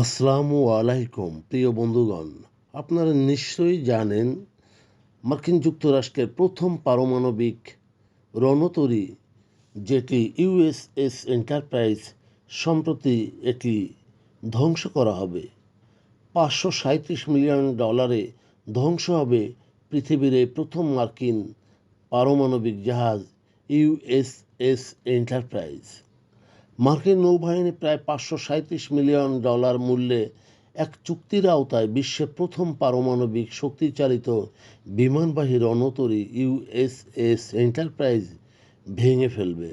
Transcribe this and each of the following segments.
আসসালামু আলাইকুম, প্রিয় বন্ধুগণ। আপনারা নিশ্চয়ই জানেন, মার্কিন যুক্তরাষ্ট্রের প্রথম পারমাণবিক রণতরী, যেটি ইউএসএস এন্টারপ্রাইজ, সম্প্রতি এটি ধ্বংস করা হবে। পাঁচশো সাঁত্রিশ মিলিয়ন ডলারে ধ্বংস হবে পৃথিবীর এই প্রথম মার্কিন পারমাণবিক জাহাজ ইউএসএস এন্টারপ্রাইজ। মার্কিন নৌবাহিনী প্রায় পাঁচশো সাঁত্রিশ মিলিয়ন ডলার মূল্যে এক চুক্তির আওতায় বিশ্বের প্রথম পারমাণবিক শক্তিচালিত বিমানবাহী রণতরী ইউএসএস এন্টারপ্রাইজ ভেঙে ফেলবে।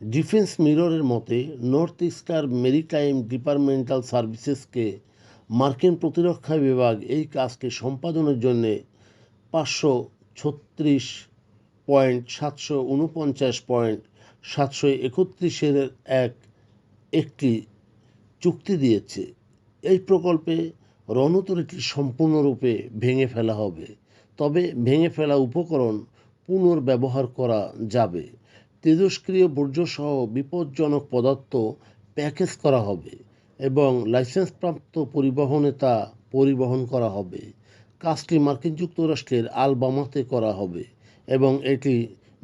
ডিফেন্স মিররের মতে, নর্থ ইস্টার মেরিটাইম ডিপার্টমেন্টাল সার্ভিসেসকে মার্কিন প্রতিরক্ষা বিভাগ এই কাজকে সম্পাদনের জন্যে পাঁচশো ছত্রিশ পয়েন্ট সাতশো উনপঞ্চাশ পয়েন্ট সাতশো একত্রিশের এক, একটি চুক্তি দিয়েছে। এই প্রকল্পে রণতরীটি সম্পূর্ণরূপে ভেঙে ফেলা হবে। তবে ভেঙে ফেলা উপকরণ পুনর্ব্যবহার করা যাবে। তেজস্ক্রিয় বর্জ্যসহ বিপজ্জনক পদার্থ প্যাকেজ করা হবে এবং লাইসেন্সপ্রাপ্ত পরিবহনে তা পরিবহন করা হবে। কাজটি মার্কিন যুক্তরাষ্ট্রের আলবামাতে করা হবে। এবং এটি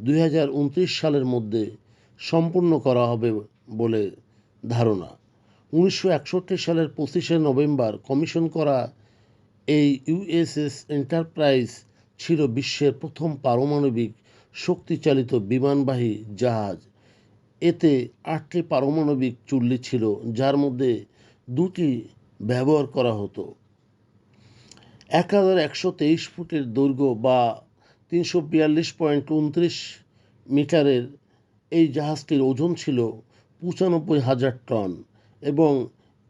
দুই হাজার উনত্রিশ সালের মধ্যে সম্পূর্ণ করা হবে বলে ধারণা। উনিশশো একষট্টি সালের পঁচিশে নভেম্বর কমিশন করা এই ইউএসএস এন্টারপ্রাইজ ছিল বিশ্বের প্রথম পারমাণবিক শক্তিচালিত বিমানবাহী জাহাজ। এতে আটটি পারমাণবিক চুল্লি ছিল, যার মধ্যে দুটি ব্যবহার করা হতো। এক হাজার একশো তেইশ ফুটের দৈর্ঘ্য বা তিনশো বিয়াল্লিশ পয়েন্ট উনত্রিশ মিটারের এই জাহাজটির ওজন ছিল পঁচানব্বই হাজার টন এবং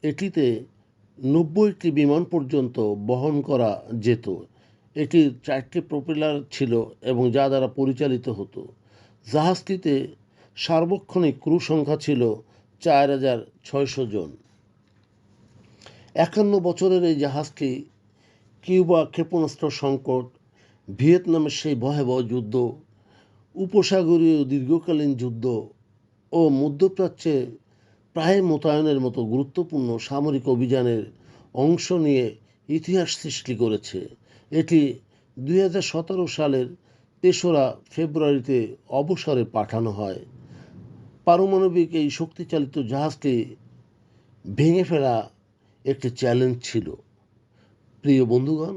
এটিতে নব্বইটি বিমান পর্যন্ত বহন করা যেত। এটির চারটি প্রপেলার ছিল এবং যা দ্বারা পরিচালিত হতো। জাহাজটিতে সার্বক্ষণিক ক্রু সংখ্যা ছিল চার হাজার ছয়শো জন। একান্ন বছরের এই জাহাজটি কিউবা ক্ষেপণাস্ত্র সংকট ভিয়েতনামের সেই ভয়াবহ যুদ্ধ, উপসাগরীয় দীর্ঘকালীন যুদ্ধ ও মধ্যপ্রাচ্যে প্রায় মোতায়েনের মতো গুরুত্বপূর্ণ সামরিক অভিযানের অংশ নিয়ে ইতিহাস সৃষ্টি করেছে। এটি দু হাজার সতেরো সালের তেসরা ফেব্রুয়ারিতে অবসরে পাঠানো হয়। পারমাণবিক এই শক্তিচালিত জাহাজটি ভেঙে ফেলা একটি চ্যালেঞ্জ ছিল। প্রিয় বন্ধুগণ